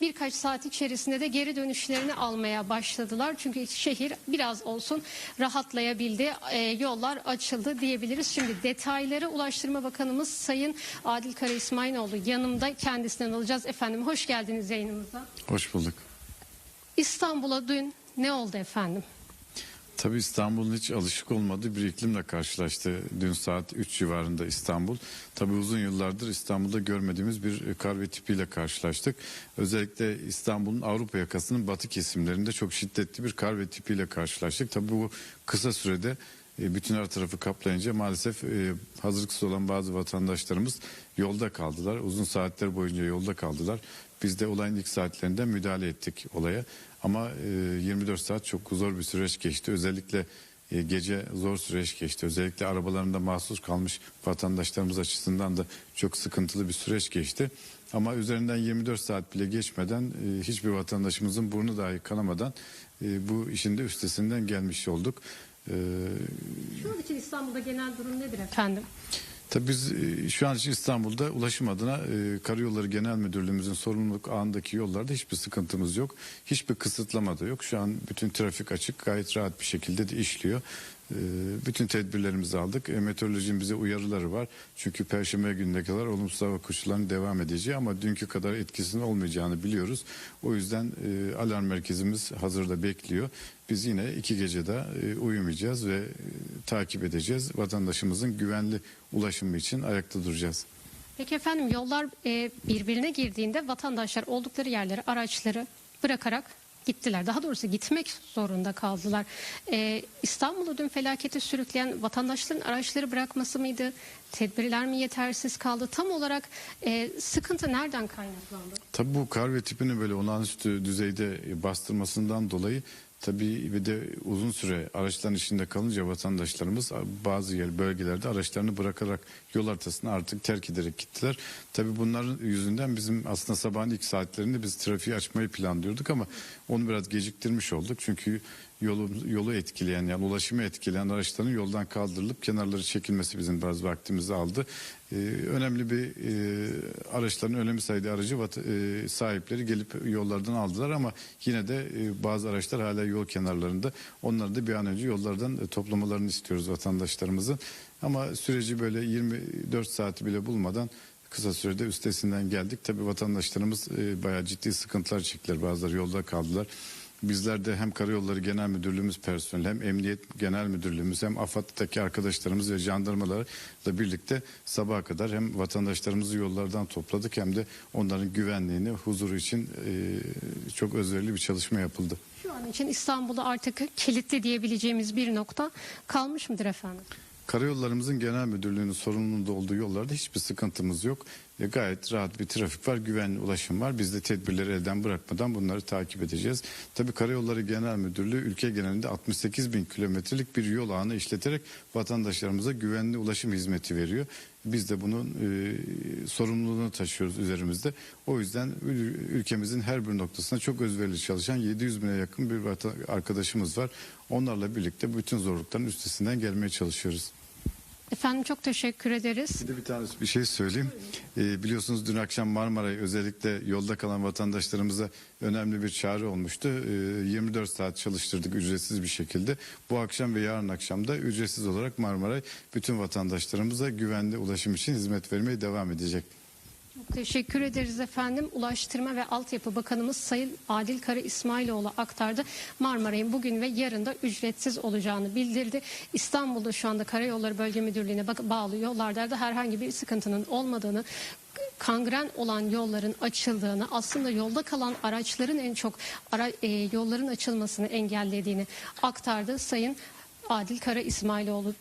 Birkaç saat içerisinde de geri dönüşlerini almaya başladılar. Çünkü şehir biraz olsun rahatlayabildi. Ee, yollar açıldı diyebiliriz. Şimdi detayları Ulaştırma Bakanımız Sayın Adil Kara İsmailoğlu yanımda kendisinden alacağız. Efendim hoş geldiniz yayınımıza. Hoş bulduk. İstanbul'a dün ne oldu efendim? Tabii İstanbul'un hiç alışık olmadığı bir iklimle karşılaştı. Dün saat 3 civarında İstanbul. Tabii uzun yıllardır İstanbul'da görmediğimiz bir kar ve tipiyle karşılaştık. Özellikle İstanbul'un Avrupa yakasının batı kesimlerinde çok şiddetli bir kar ve tipiyle karşılaştık. Tabii bu kısa sürede bütün her tarafı kaplayınca maalesef e, hazırlıksız olan bazı vatandaşlarımız yolda kaldılar. Uzun saatler boyunca yolda kaldılar. Biz de olayın ilk saatlerinde müdahale ettik olaya. Ama e, 24 saat çok zor bir süreç geçti. Özellikle e, gece zor süreç geçti. Özellikle arabalarında mahsur kalmış vatandaşlarımız açısından da çok sıkıntılı bir süreç geçti. Ama üzerinden 24 saat bile geçmeden e, hiçbir vatandaşımızın burnu dahi kanamadan e, bu işin de üstesinden gelmiş olduk. E, Şu an için İstanbul'da genel durum nedir efendim? Tabii biz e, şu an için İstanbul'da ulaşım adına e, Karayolları Genel Müdürlüğümüzün sorumluluk ağındaki yollarda hiçbir sıkıntımız yok. Hiçbir kısıtlama da yok. Şu an bütün trafik açık gayet rahat bir şekilde de işliyor. E, bütün tedbirlerimizi aldık. E, meteorolojinin bize uyarıları var. Çünkü Perşembe gününe kadar olumsuz hava koşullarının devam edeceği ama dünkü kadar etkisinin olmayacağını biliyoruz. O yüzden e, alarm merkezimiz hazırda bekliyor. Biz yine iki gecede e, uyumayacağız ve e, takip edeceğiz. Vatandaşımızın güvenli ulaşımı için ayakta duracağız. Peki efendim yollar e, birbirine girdiğinde vatandaşlar oldukları yerlere araçları bırakarak gittiler. Daha doğrusu gitmek zorunda kaldılar. E, İstanbul'u dün felakete sürükleyen vatandaşların araçları bırakması mıydı? Tedbirler mi yetersiz kaldı? Tam olarak e, sıkıntı nereden kaynaklandı? Tabii bu kar ve tipinin böyle olağanüstü düzeyde bastırmasından dolayı tabii bir de uzun süre araçların içinde kalınca vatandaşlarımız bazı yer bölgelerde araçlarını bırakarak yol ortasına artık terk ederek gittiler. Tabii bunların yüzünden bizim aslında sabahın ilk saatlerinde biz trafiği açmayı planlıyorduk ama onu biraz geciktirmiş olduk. Çünkü yolu, yolu etkileyen yani ulaşımı etkileyen araçların yoldan kaldırılıp kenarları çekilmesi bizim biraz vaktimizi aldı. Ee, önemli bir e, araçların önemli sayıda aracı vat- e, sahipleri gelip yollardan aldılar ama yine de e, bazı araçlar hala yol kenarlarında. Onları da bir an önce yollardan e, toplamalarını istiyoruz vatandaşlarımızın. Ama süreci böyle 24 saati bile bulmadan kısa sürede üstesinden geldik. Tabii vatandaşlarımız e, bayağı ciddi sıkıntılar çektiler. Bazıları yolda kaldılar. Bizler de hem Karayolları Genel Müdürlüğümüz personeli hem Emniyet Genel Müdürlüğümüz hem AFAD'daki arkadaşlarımız ve jandarmalarla birlikte sabaha kadar hem vatandaşlarımızı yollardan topladık hem de onların güvenliğini, huzuru için e, çok özverili bir çalışma yapıldı. Şu an için İstanbul'da artık kilitli diyebileceğimiz bir nokta kalmış mıdır efendim? Karayollarımızın genel müdürlüğünün sorumluluğunda olduğu yollarda hiçbir sıkıntımız yok. E, gayet rahat bir trafik var, güvenli ulaşım var. Biz de tedbirleri elden bırakmadan bunları takip edeceğiz. Tabii Karayolları Genel Müdürlüğü ülke genelinde 68 bin kilometrelik bir yol ağını işleterek vatandaşlarımıza güvenli ulaşım hizmeti veriyor. Biz de bunun e, sorumluluğunu taşıyoruz üzerimizde. O yüzden ül- ülkemizin her bir noktasına çok özverili çalışan 700 bine yakın bir arkadaşımız var. Onlarla birlikte bütün zorlukların üstesinden gelmeye çalışıyoruz. Efendim çok teşekkür ederiz. Bir de bir tane bir şey söyleyeyim. Ee, biliyorsunuz dün akşam Marmaray özellikle yolda kalan vatandaşlarımıza önemli bir çağrı olmuştu. Ee, 24 saat çalıştırdık ücretsiz bir şekilde. Bu akşam ve yarın akşam da ücretsiz olarak Marmaray bütün vatandaşlarımıza güvenli ulaşım için hizmet vermeye devam edecek. Çok teşekkür ederiz efendim. Ulaştırma ve Altyapı Bakanımız Sayın Adil Kara İsmailoğlu aktardı. Marmaray'ın bugün ve yarın da ücretsiz olacağını bildirdi. İstanbul'da şu anda Karayolları Bölge Müdürlüğü'ne bağlı yollarda da herhangi bir sıkıntının olmadığını kangren olan yolların açıldığını aslında yolda kalan araçların en çok ara, e, yolların açılmasını engellediğini aktardı Sayın Adil Kara İsmailoğlu.